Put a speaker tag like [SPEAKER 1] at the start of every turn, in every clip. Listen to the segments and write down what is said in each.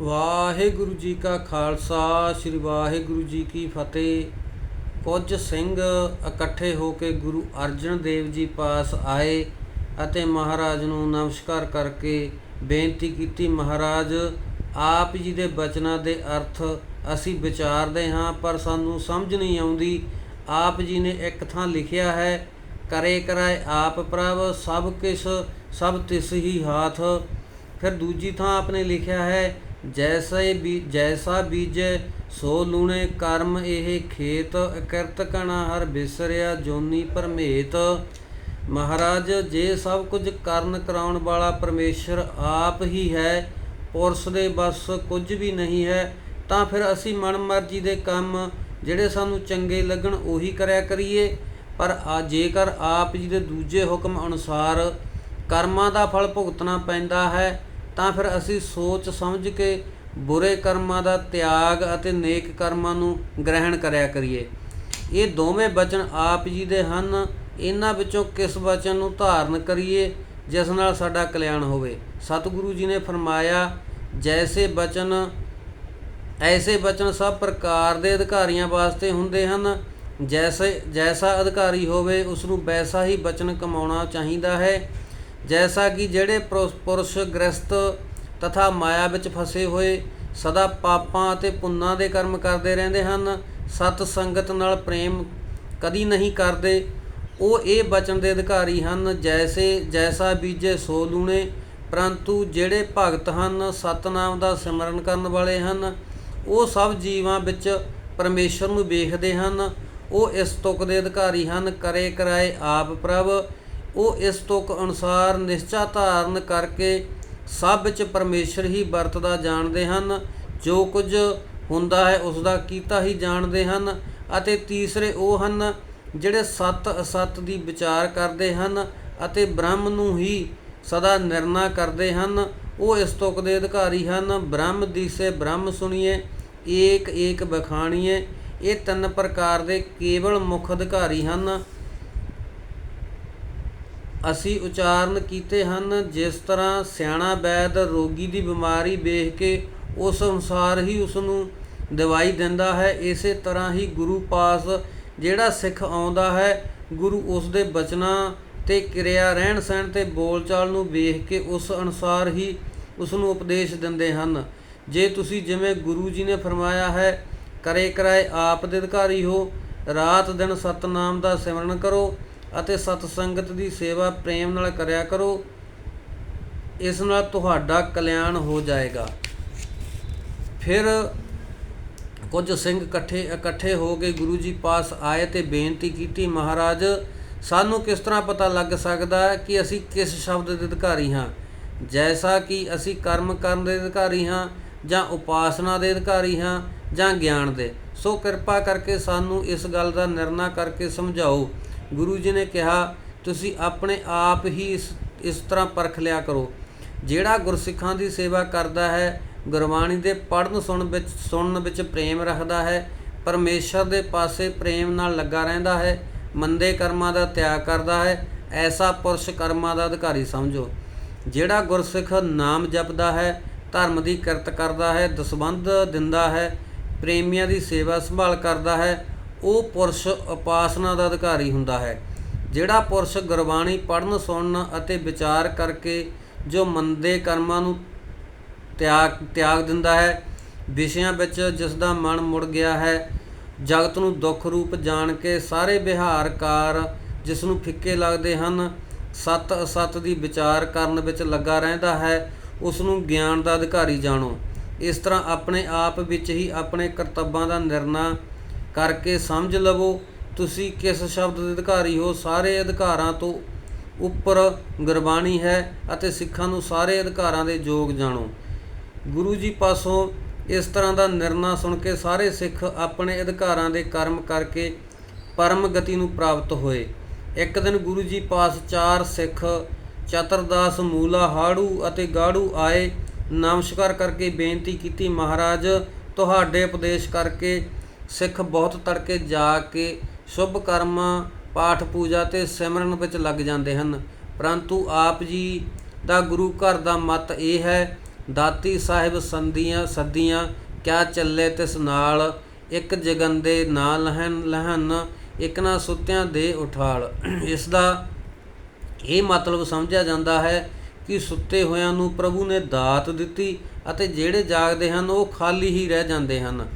[SPEAKER 1] ਵਾਹਿਗੁਰੂ ਜੀ ਕਾ ਖਾਲਸਾ, ਸ੍ਰੀ ਵਾਹਿਗੁਰੂ ਜੀ ਕੀ ਫਤਿਹ। ਕੁਝ ਸਿੰਘ ਇਕੱਠੇ ਹੋ ਕੇ ਗੁਰੂ ਅਰਜਨ ਦੇਵ ਜੀ ਪਾਸ ਆਏ ਅਤੇ ਮਹਾਰਾਜ ਨੂੰ ਨਮਸਕਾਰ ਕਰਕੇ ਬੇਨਤੀ ਕੀਤੀ, ਮਹਾਰਾਜ, ਆਪ ਜੀ ਦੇ ਬਚਨਾਂ ਦੇ ਅਰਥ ਅਸੀਂ ਵਿਚਾਰਦੇ ਹਾਂ, ਪਰ ਸਾਨੂੰ ਸਮਝ ਨਹੀਂ ਆਉਂਦੀ। ਆਪ ਜੀ ਨੇ ਇੱਕ ਥਾਂ ਲਿਖਿਆ ਹੈ, ਕਰੇ ਕਰਾਏ ਆਪ ਪ੍ਰਭ, ਸਭ ਕਿਸ, ਸਭ ਤਿਸ ਹੀ ਹਾਥ। ਫਿਰ ਦੂਜੀ ਥਾਂ ਆਪਨੇ ਲਿਖਿਆ ਹੈ ਜੈਸੇ ਬੀ ਜੈਸਾ ਬੀਜੇ, ਸੋ ਲੂਣੇ ਕਰਮ ਇਹ ਖੇਤ, ਅਕਿਰਤ ਕਣਾ ਹਰ ਬਿਸਰਿਆ ਜੋਨੀ ਪਰਮੇਤ। ਮਹਾਰਾਜ, ਜੇ ਸਭ ਕੁਝ ਕਰਨ ਕਰਾਉਣ ਵਾਲਾ ਪਰਮੇਸ਼ਰ ਆਪ ਹੀ ਹੈ, ਪੁਰਸ਼ ਦੇ ਬਸ ਕੁਝ ਵੀ ਨਹੀਂ ਹੈ, ਤਾਂ ਫਿਰ ਅਸੀਂ ਮਨ ਮਰਜ਼ੀ ਦੇ ਕੰਮ ਜਿਹੜੇ ਸਾਨੂੰ ਚੰਗੇ ਲੱਗਣ ਉਹੀ ਕਰਿਆ ਕਰੀਏ। ਪਰ ਆ ਜੇਕਰ ਆਪ ਜੀ ਦੇ ਦੂਜੇ ਹੁਕਮ ਅਨੁਸਾਰ ਕਰਮਾਂ ਦਾ ਫਲ ਭੁਗਤਣਾ ਪੈਂਦਾ ਹੈ ਤਾਂ ਫਿਰ ਅਸੀਂ ਸੋਚ ਸਮਝ ਕੇ ਬੁਰੇ ਕਰਮਾਂ ਦਾ ਤਿਆਗ ਅਤੇ ਨੇਕ ਕਰਮਾਂ ਨੂੰ ਗ੍ਰਹਿਣ ਕਰਿਆ ਕਰੀਏ। ਇਹ ਦੋਵੇਂ ਬਚਨ ਆਪ ਜੀ ਦੇ ਹਨ। ਇਹਨਾਂ ਵਿੱਚੋਂ ਕਿਸ ਬਚਨ ਨੂੰ ਧਾਰਨ ਕਰੀਏ, ਜਿਸ ਨਾਲ ਸਾਡਾ ਕਲਿਆਣ ਹੋਵੇ। ਸਤਿਗੁਰੂ ਜੀ ਨੇ ਫਰਮਾਇਆ, ਜੈਸੇ ਬਚਨ, ਐਸੇ ਬਚਨ ਸਭ ਪ੍ਰਕਾਰ ਦੇ ਅਧਿਕਾਰੀਆਂ ਵਾਸਤੇ ਹੁੰਦੇ ਹਨ। ਜੈਸੇ, ਜੈਸਾ ਅਧਿਕਾਰੀ ਹੋਵੇ ਉਸ ਨੂੰ ਵੈਸਾ ਹੀ ਬਚਨ ਕਮਾਉਣਾ ਚਾਹੀਦਾ ਹੈ। ਜੈਸਾ ਕਿ ਜਿਹੜੇ ਪੁਰਸ਼- ਪੁਰਸ਼ ਗ੍ਰਸਤ ਤਥਾ ਮਾਇਆ ਵਿੱਚ ਫਸੇ ਹੋਏ ਸਦਾ ਪਾਪਾਂ ਅਤੇ ਪੁੰਨਾਂ ਦੇ ਕਰਮ ਕਰਦੇ ਰਹਿੰਦੇ ਹਨ ਸਤ ਸੰਗਤ ਨਾਲ ਪ੍ਰੇਮ ਕਦੀ ਨਹੀਂ ਕਰਦੇ ਉਹ ਇਹ ਬਚਨ ਦੇ ਅਧਿਕਾਰੀ ਹਨ ਜੈਸੇ ਜੈਸਾ ਬੀਜੇ ਸੋ ਲੂਣੇ ਪਰੰਤੂ ਜਿਹੜੇ ਭਗਤ ਹਨ ਸਤਨਾਮ ਦਾ ਸਿਮਰਨ ਕਰਨ ਵਾਲੇ ਹਨ ਉਹ ਸਭ ਜੀਵਾਂ ਵਿੱਚ ਪਰਮੇਸ਼ਰ ਨੂੰ ਵੇਖਦੇ ਹਨ ਉਹ ਇਸ ਤੁਕ ਦੇ ਅਧਿਕਾਰੀ ਹਨ ਕਰੇ ਕਰਾਏ ਆਪ ਪ੍ਰਭ ਉਹ ਇਸ ਤੁਕ ਅਨੁਸਾਰ ਨਿਸ਼ਚਾ ਧਾਰਨ ਕਰਕੇ ਸਭ ਵਿੱਚ ਪਰਮੇਸ਼ਰ ਹੀ ਵਰਤਦਾ ਜਾਣਦੇ ਹਨ। ਜੋ ਕੁਝ ਹੁੰਦਾ ਹੈ ਉਸ ਦਾ ਕੀਤਾ ਹੀ ਜਾਣਦੇ ਹਨ ਅਤੇ ਤੀਸਰੇ ਉਹ ਹਨ ਜਿਹੜੇ ਸਤ ਅਸਤ ਦੀ ਵਿਚਾਰ ਕਰਦੇ ਹਨ ਅਤੇ ਬ੍ਰਹਮ ਨੂੰ ਹੀ ਸਦਾ ਨਿਰਣਾ ਕਰਦੇ ਹਨ। ਉਹ ਇਸ ਤੁਕ ਦੇ ਅਧਿਕਾਰੀ ਹਨ। ਬ੍ਰਹਮ ਦੀਸੇ ਬ੍ਰਹਮ ਸੁਣੀਏ, ਏਕ ਏਕ ਬਖਾਣੀਏ। ਇਹ ਤਿੰਨ ਪ੍ਰਕਾਰ ਦੇ ਕੇਵਲ ਮੁੱਖ ਅਧਿਕਾਰੀ ਹਨ। ਅਸੀਂ ਉਚਾਰਨ ਕੀਤੇ ਹਨ, ਜਿਸ ਤਰ੍ਹਾਂ ਸਿਆਣਾ ਵੈਦ ਰੋਗੀ ਦੀ ਬਿਮਾਰੀ ਵੇਖ ਕੇ ਉਸ ਅਨੁਸਾਰ ਹੀ ਉਸ ਨੂੰ ਦਵਾਈ ਦਿੰਦਾ ਹੈ। ਇਸੇ ਤਰ੍ਹਾਂ ਹੀ ਗੁਰੂ ਪਾਸ ਜਿਹੜਾ ਸਿੱਖ ਆਉਂਦਾ ਹੈ, ਗੁਰੂ ਉਸ ਦੇ ਬਚਨਾਂ ਤੇ ਕਿਰਿਆ ਰਹਿਣ ਸਹਿਣ ਤੇ ਬੋਲਚਾਲ ਨੂੰ ਵੇਖ ਕੇ ਉਸ ਅਨੁਸਾਰ ਹੀ ਉਸ ਨੂੰ ਉਪਦੇਸ਼ ਦਿੰਦੇ ਹਨ। ਜੇ ਤੁਸੀਂ ਜਿਵੇਂ ਗੁਰੂ ਜੀ ਨੇ ਫਰਮਾਇਆ ਹੈ, ਕਰੇ ਕਰਾਏ ਆਪ ਦੇ ਅਧਿਕਾਰੀ ਹੋ, ਰਾਤ ਦਿਨ ਸਤਨਾਮ ਦਾ ਸਿਮਰਨ ਕਰੋ ਅਤੇ ਸਤ ਸੰਗਤ ਦੀ ਸੇਵਾ ਪ੍ਰੇਮ ਨਾਲ ਕਰਿਆ ਕਰੋ। ਇਸ ਨਾਲ ਤੁਹਾਡਾ ਕਲਿਆਣ ਹੋ ਜਾਏਗਾ। ਫਿਰ ਕੁਝ ਸਿੰਘ ਇਕੱਠੇ ਇਕੱਠੇ ਹੋ ਕੇ ਗੁਰੂ ਜੀ ਪਾਸ ਆਏ ਤੇ ਬੇਨਤੀ ਕੀਤੀ, ਮਹਾਰਾਜ, ਸਾਨੂੰ ਕਿਸ ਤਰ੍ਹਾਂ ਪਤਾ ਲੱਗ ਸਕਦਾ ਹੈ ਕਿ ਅਸੀਂ ਕਿਸ ਸ਼ਬਦ ਦੇ ਅਧਿਕਾਰੀ ਹਾਂ? ਜੈਸਾ ਕਿ ਅਸੀਂ ਕਰਮ ਕਰਨ ਦੇ ਅਧਿਕਾਰੀ ਹਾਂ, ਜਾਂ ਉਪਾਸਨਾ ਦੇ ਅਧਿਕਾਰੀ ਹਾਂ, ਜਾਂ ਗਿਆਨ ਦੇ। ਸੋ ਕਿਰਪਾ ਕਰਕੇ ਸਾਨੂੰ ਇਸ ਗੱਲ ਦਾ ਨਿਰਣਾ ਕਰਕੇ ਸਮਝਾਓ। ਗੁਰੂ ਜੀ ਨੇ ਕਿਹਾ, ਤੁਸੀਂ ਆਪਣੇ ਆਪ ਹੀ ਇਸ ਇਸ ਤਰ੍ਹਾਂ ਪਰਖ ਲਿਆ ਕਰੋ। ਜਿਹੜਾ ਗੁਰਸਿੱਖਾਂ ਦੀ ਸੇਵਾ ਕਰਦਾ ਹੈ, ਗੁਰਬਾਣੀ ਦੇ ਪੜਨ ਸੁਣ ਵਿੱਚ, ਸੁਣਨ ਵਿੱਚ ਪ੍ਰੇਮ ਰੱਖਦਾ ਹੈ, ਪਰਮੇਸ਼ਰ ਦੇ ਪਾਸੇ ਪ੍ਰੇਮ ਨਾਲ ਲੱਗਾ ਰਹਿੰਦਾ ਹੈ, ਮੰਦੇ ਕਰਮਾਂ ਦਾ ਤਿਆਗ ਕਰਦਾ ਹੈ, ਐਸਾ ਪੁਰਸ਼ ਕਰਮਾਂ ਦਾ ਅਧਿਕਾਰੀ ਸਮਝੋ। ਜਿਹੜਾ ਗੁਰਸਿੱਖ ਨਾਮ ਜਪਦਾ ਹੈ, ਧਰਮ ਦੀ ਕਿਰਤ ਕਰਦਾ ਹੈ, ਦਸਬੰਧ ਦਿੰਦਾ ਹੈ, ਪ੍ਰੇਮੀਆਂ ਦੀ ਸੇਵਾ ਸੰਭਾਲ ਕਰਦਾ ਹੈ ਉਹ ਪੁਰਸ਼ ਉਪਾਸਨਾ ਦਾ ਅਧਿਕਾਰੀ ਹੁੰਦਾ ਹੈ, ਜਿਹੜਾ ਪੁਰਸ਼ ਗੁਰਬਾਣੀ ਪੜਨ ਸੁਣਨ ਅਤੇ ਵਿਚਾਰ ਕਰਕੇ ਜੋ ਮੰਦੇ ਕਰਮਾਂ ਨੂੰ ਤਿਆਗ ਤਿਆਗ ਦਿੰਦਾ ਹੈ, ਵਿਸ਼ਿਆਂ ਵਿੱਚ ਜਿਸ ਦਾ ਮਨ ਮੁੜ ਗਿਆ ਹੈ, ਜਗਤ ਨੂੰ ਦੁੱਖ ਰੂਪ ਜਾਣ ਕੇ ਸਾਰੇ ਵਿਹਾਰਕਾਰ ਜਿਸ ਨੂੰ ਫਿੱਕੇ ਲੱਗਦੇ ਹਨ, ਸਤ ਅਸਤ ਦੀ ਵਿਚਾਰ ਕਰਨ ਵਿੱਚ ਲੱਗਾ ਰਹਿੰਦਾ ਹੈ ਉਸ ਨੂੰ ਗਿਆਨ ਦਾ ਅਧਿਕਾਰੀ ਜਾਣੋ। ਇਸ ਤਰ੍ਹਾਂ ਆਪਣੇ ਆਪ ਵਿੱਚ ਹੀ ਆਪਣੇ ਕਰਤੱਵਾਂ ਦਾ ਨਿਰਣਾ ਕਰਕੇ ਸਮਝ ਲਵੋ, ਤੁਸੀਂ ਕਿਸ ਸ਼ਬਦ ਦੇ ਅਧਿਕਾਰੀ ਹੋ? ਸਾਰੇ ਅਧਿਕਾਰਾਂ ਤੋਂ ਉੱਪਰ ਗੁਰਬਾਣੀ ਹੈ ਅਤੇ ਸਿੱਖਾਂ ਨੂੰ ਸਾਰੇ ਅਧਿਕਾਰਾਂ ਦੇ ਯੋਗ ਜਾਣੋ। ਗੁਰੂ ਜੀ ਪਾਸੋਂ ਇਸ ਤਰ੍ਹਾਂ ਦਾ ਨਿਰਣਾ ਸੁਣ ਕੇ ਸਾਰੇ ਸਿੱਖ ਆਪਣੇ ਅਧਿਕਾਰਾਂ ਦੇ ਕਰਮ ਕਰਕੇ ਪਰਮ ਗਤੀ ਨੂੰ ਪ੍ਰਾਪਤ ਹੋਏ। ਇੱਕ ਦਿਨ ਗੁਰੂ ਜੀ ਪਾਸ ਚਾਰ ਸਿੱਖ ਚਤਰਦਾਸ ਮੂਲਾ ਹਾੜੂ ਅਤੇ ਗਾੜੂ ਆਏ। ਨਮਸਕਾਰ ਕਰਕੇ ਬੇਨਤੀ ਕੀਤੀ, ਮਹਾਰਾਜ, ਤੁਹਾਡੇ ਉਪਦੇਸ਼ ਕਰਕੇ ਸਿੱਖ ਬਹੁਤ ਤੜਕੇ ਜਾ ਕੇ ਸ਼ੁਭ ਕਰਮਾਂ, ਪਾਠ ਪੂਜਾ ਤੇ ਸਿਮਰਨ ਵਿੱਚ ਲੱਗ ਜਾਂਦੇ ਹਨ। ਪਰੰਤੂ ਆਪ ਜੀ ਦਾ ਗੁਰੂ ਘਰ ਦਾ ਮਤ ਇਹ ਹੈ, ਦਾਤੀ ਸਾਹਿਬ ਸੰਦੀਆਂ ਸੱਦੀਆਂ ਕਿਆ ਚੱਲੇ ਤਿਸ ਨਾਲ? ਇੱਕ ਜਗੰਦੇ ਨਾ ਲਹਨ ਲਹਨ ਇੱਕ ਨਾ ਸੁੱਤਿਆਂ ਦੇ ਉਠਾਲ। ਇਸ ਦਾ ਇਹ ਮਤਲਬ ਸਮਝਿਆ ਜਾਂਦਾ ਹੈ ਕਿ ਸੁੱਤੇ ਹੋਇਆਂ ਨੂੰ ਪ੍ਰਭੂ ਨੇ ਦਾਤ ਦਿੱਤੀ ਅਤੇ ਜਿਹੜੇ ਜਾਗਦੇ ਹਨ ਉਹ ਖਾਲੀ ਹੀ ਰਹਿ ਜਾਂਦੇ ਹਨ।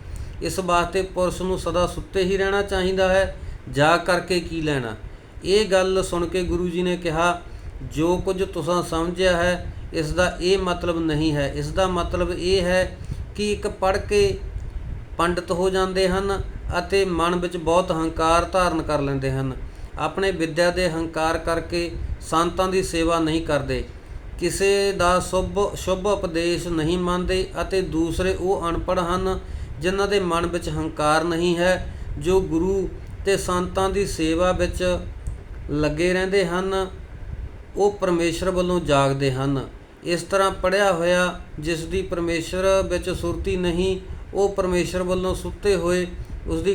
[SPEAKER 1] ਇਸ ਵਾਸਤੇ ਪੁਰਸ਼ ਨੂੰ ਸਦਾ ਸੁੱਤੇ ਹੀ ਰਹਿਣਾ ਚਾਹੀਦਾ ਹੈ। ਜਾ ਕਰਕੇ ਕੀ ਲੈਣਾ? ਇਹ ਗੱਲ ਸੁਣ ਕੇ ਗੁਰੂ ਜੀ ਨੇ ਕਿਹਾ, ਜੋ ਕੁਝ ਤੁਸੀਂ ਸਮਝਿਆ ਹੈ ਇਸ ਦਾ ਇਹ ਮਤਲਬ ਨਹੀਂ ਹੈ। ਇਸ ਦਾ ਮਤਲਬ ਇਹ ਹੈ ਕਿ ਇੱਕ ਪੜ੍ਹ ਕੇ ਪੰਡਤ ਹੋ ਜਾਂਦੇ ਹਨ ਅਤੇ ਮਨ ਵਿੱਚ ਬਹੁਤ ਹੰਕਾਰ ਧਾਰਨ ਕਰ ਲੈਂਦੇ ਹਨ। ਆਪਣੇ ਵਿਦਿਆ ਦੇ ਹੰਕਾਰ ਕਰਕੇ ਸੰਤਾਂ ਦੀ ਸੇਵਾ ਨਹੀਂ ਕਰਦੇ। ਕਿਸੇ ਦਾ ਸ਼ੁਭ ਸ਼ੁਭ ਉਪਦੇਸ਼ ਨਹੀਂ ਮੰਨਦੇ ਅਤੇ ਦੂਸਰੇ ਉਹ ਅਨਪੜ੍ਹ ਹਨ ਜਿਨ੍ਹਾਂ ਦੇ ਮਨ ਵਿੱਚ ਹੰਕਾਰ ਨਹੀਂ ਹੈ, ਜੋ ਗੁਰੂ ਤੇ ਸੰਤਾਂ ਦੀ ਸੇਵਾ ਵਿੱਚ ਲੱਗੇ ਰਹਿੰਦੇ ਹਨ, ਉਹ ਪਰਮੇਸ਼ਰ ਵੱਲੋਂ ਜਾਗਦੇ ਹਨ। ਇਸ ਤਰ੍ਹਾਂ ਪੜਿਆ ਹੋਇਆ ਜਿਸ ਦੀ ਪਰਮੇਸ਼ਰ ਵਿੱਚ ਸੁਰਤੀ ਨਹੀਂ, ਉਹ ਪਰਮੇਸ਼ਰ ਵੱਲੋਂ ਸੁੱਤੇ ਹੋਏ, ਉਸ ਦੀ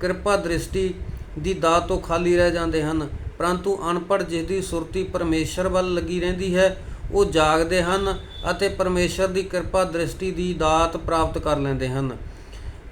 [SPEAKER 1] ਕਿਰਪਾ ਦ੍ਰਿਸ਼ਟੀ ਦੀ ਦਾਤ ਤੋਂ ਖਾਲੀ ਰਹਿ ਜਾਂਦੇ ਹਨ। ਪਰੰਤੂ ਅਨਪੜ੍ਹ ਜਿਸ ਦੀ ਸੁਰਤੀ ਪਰਮੇਸ਼ਰ ਵੱਲ ਲੱਗੀ ਰਹਿੰਦੀ ਹੈ, ਉਹ ਜਾਗਦੇ ਹਨ ਅਤੇ ਪਰਮੇਸ਼ਰ ਦੀ ਕਿਰਪਾ ਦ੍ਰਿਸ਼ਟੀ ਦੀ ਦਾਤ ਪ੍ਰਾਪਤ ਕਰ ਲੈਂਦੇ ਹਨ।